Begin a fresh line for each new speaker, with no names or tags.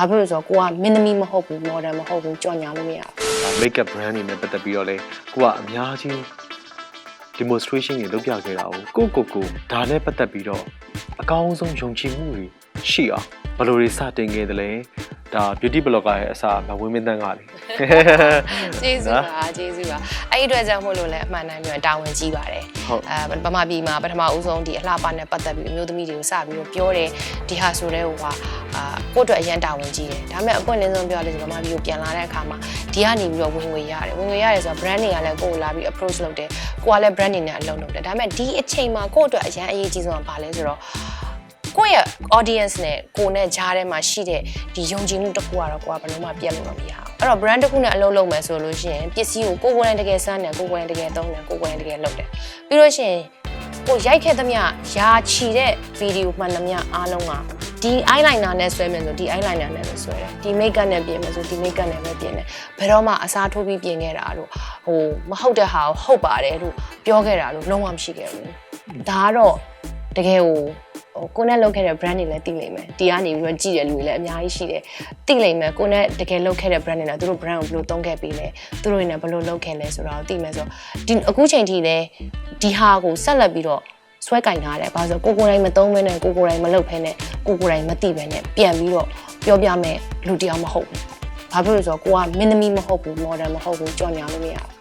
ဘာဖြစ်လို့လဲဆိုတော့ကိုကမင်းသမီးမဟုတ်ဘူး model မဟုတ်ဘူးကြော်ညာလို့မရဘူး
ဒါ makeup brand တွေနဲ့ပတ်သက်ပြီးတော့လေကိုကအများကြီး demonstration တွေလုပ်ပြခဲ့တာကိုကိုကိုကိုဒါနဲ့ပတ်သက်ပြီးတော့အကောင်းဆုံးယုံကြည်မှုတွေရှိအောင်ဘယ်လိုတွေစတင်ခဲ့သလဲ ဒါ beauty blogger ရဲ့အစားမဝင်းမင်းတန်းကလေ
ကျေးဇူးပါကျေးဇူးပါအဲ့ဒီအတွက်ကြောင့်မို့လို့လည်းအမှန်တမ်းပြောရင်တာဝန်ကြီးပါတယ်
ဟုတ်
အဲဗမာပြည်မှာပထမဦးဆုံးဒီအလှပနဲ့ပတ်သက်ပြီးအမျိုးသမီးတွေကိုစပြီးတော့ပြောတယ်ဒီဟာဆိုတဲ့ဟိုဟာအာကိုယ့်အတွက်အရန်တာဝန်ကြီးတယ်ဒါပေမဲ့အပွင့်လင်းဆုံးပြောရလို့ဆိုဗမာပြည်ကိုပြန်လာတဲ့အခါမှာဒီကနေပြီးတော့ဝင်ငွေရတယ်ဝင်ငွေရတယ်ဆိုတော့ brand တွေကလည်းကိုယ့်ကိုလာပြီး approach လုပ်တယ်ကိုကလည်း brand တွေနဲ့အလုပ်လုပ်တယ်ဒါပေမဲ့ဒီအချိန်မှာကိုယ့်အတွက်အရန်အရေးကြီးဆုံးကဘာလဲဆိုတော့ ကိုယ့်ရဲ့ audience နဲ့ကိုယ်နဲ့ကြားထဲမှာရှိတဲ့ဒီယုံကြည်မှုတစ်ခုကတော့ကိုကဘယ်လို့မှပြတ်လို့တော့မရဘူးအဲ့တော့ brand တစ်ခုနဲ့အလုပ်လုပ်မယ်ဆိုလို့ရှိရင်ပစ္စည်းကိုကိုယ်ကိုယ်တိုင်တကယ်စမ်းတယ်ကိုယ်ကိုယ်တိုင်တကယ်သုံးတယ်ကိုယ်ကိုယ်တိုင်တကယ်လုပ်တယ်ပြီးလို့ရှိရင်ကိုရိုက်ခဲ့သမျှယာချီတဲ့ဗီဒီယိုမှန်သမျှအားလုံးကဒီ eyeliner နဲ့ဆွဲမယ်ဆိုဒီ eyeliner နဲ့ပဲဆွဲတယ်ဒီ makeup နဲ့ပြင်မယ်ဆိုဒီ makeup နဲ့ပဲပြင်တယ်ဘယ်တော့မှအစားထိုးပြီးပြင်ခဲ့တာလို့ဟိုမဟုတ်တဲ့ဟာကိုဟုတ်ပါတယ်လို့ပြောခဲ့တာလို့လုံးဝမရှိခဲ့ဘူးဒါကတော့တကယ်ကို ဟိုကိုနဲ့လုပ်ခဲ့တဲ့ brand တွေလည်းသိလိမ့်မယ်တီကနေပြီးတော့ကြည့်တဲ့လူတွေလည်းအများကြီးရှိတယ်သိလိမ့်မယ်ကိုနဲ့တကယ်လုပ်ခဲ့တဲ့ brand တွေလည်းသူတို့ brand ကိုဘယ်လိုသုံးခဲ့ပေးလဲသူတို့တွေနဲ့ဘယ်လိုလုပ်ခဲ့လဲဆိုတာကိုသိမယ်ဆိုတော့ဒီအခုချိန်ထိလည်းဒီဟာကိုဆက်လက်ပြီးတော့ဆွဲကင်ထားတယ်။ဘာလို့ဆိုကိုကိုယ်တိုင်မသုံးဘဲနဲ့ကိုကိုယ်တိုင်မလုပ်ဘဲနဲ့ကိုကိုယ်တိုင်မသိဘဲနဲ့ပြန်ပြီးတော့ပြောပြမယ်လူတစ်ယောက်မဟုတ်ဘူး။ဘာဖြစ်လို့လဲဆိုတော့ကိုကမင်းသမီးမဟုတ်ဘူး model မဟုတ်ဘူးကြော်ညာလို့မရဘူး